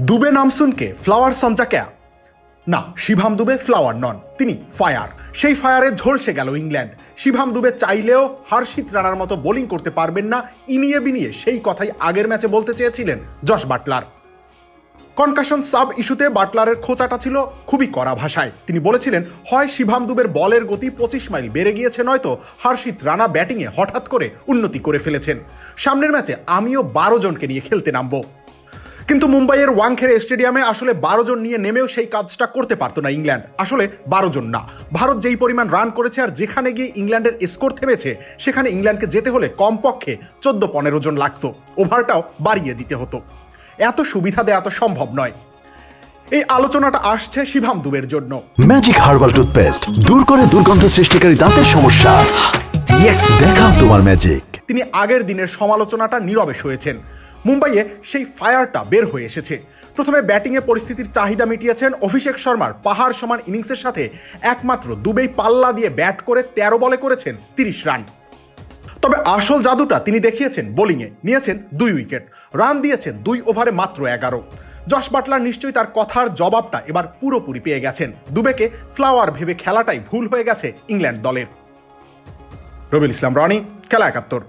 Dubey নামসুনকে flower সমঝা ক্যা না, Shivam Dubey flower নন, তিনি ফায়ার। সেই ফায়ারে ঝলসে গেল ইংল্যান্ড। শিভাম দুবে চাইলেও হার্ষিত রানার মতো বোলিং করতে পারবেন না, ইনিয়ে বিনিয়ে সেই কথাই আগের ম্যাচে বলতে চেয়েছিলেন জশ বাটলার। কনকাশন সাব ইস্যুতে বাটলারের খোঁচাটা ছিল খুবই কড়া ভাষায়। তিনি বলেছিলেন, হয় শিভাম দুবের বলের গতি পঁচিশ মাইল বেড়ে গিয়েছে, নয়তো হর্ষিত রানা ব্যাটিংয়ে হঠাৎ করে উন্নতি করে ফেলেছেন। সামনের ম্যাচে আমিও বারো জনকে নিয়ে খেলতে নামবো। কিন্তু মুম্বাইয়ের ওয়াংখেড়ে স্টেডিয়ামে আসলে বারো জন নিয়ে নেমেও সেই কাজটা করতে পারতো না ইংল্যান্ড। আসলে বারো জন না। ভারত যেই পরিমাণ রান করেছে আর যেখানে গিয়ে ইংল্যান্ডের স্কোর থেমেছে সেখানে ইংল্যান্ডকে যেতে হলে কমপক্ষে চোদ্দ পনেরো জন লাগতো। ওভারটাও বাড়িয়ে দিতে হতো। এত সুবিধা দেওয়া তো সম্ভব নয়। এই আলোচনাটা আসছে শিভাম দুবের জন্য। ম্যাজিক হার্বাল টুথপেস্ট দূর করে দুর্গন্ধ সৃষ্টিকারী দাঁতের সমস্যা। ইয়েস দেখাও তোমার ম্যাজিক তিনি আগের দিনের সমালোচনাটা নীরবে সয়েছেন মুম্বাইয়ে সেই ফায়ারটা বের হয়ে এসেছে। প্রথমে ব্যাটিংয়ে পরিস্থিতির চাহিদা মিটিয়েছেন অভিষেক শর্মার পাহাড় সমান ইনিংসের সাথে একমাত্র দুবেই পাল্লা দিয়ে ব্যাট করে তেরো বলে করেছেন তিরিশ রান। তবে আসল জাদুটা তিনি দেখিয়েছেন বোলিংয়ে, নিয়েছেন দুই উইকেট, রান দিয়েছেন দুই ওভারে মাত্র এগারো। জশ বাটলার নিশ্চয়ই তার কথার জবাবটা এবার পুরোপুরি পেয়ে গেছেন। দুবেকে ফ্লাওয়ার ভেবে খেলাটাই ভুল হয়ে গেছে ইংল্যান্ড দলের। রবিল ইসলাম, রনি, খেলা একাত্তর।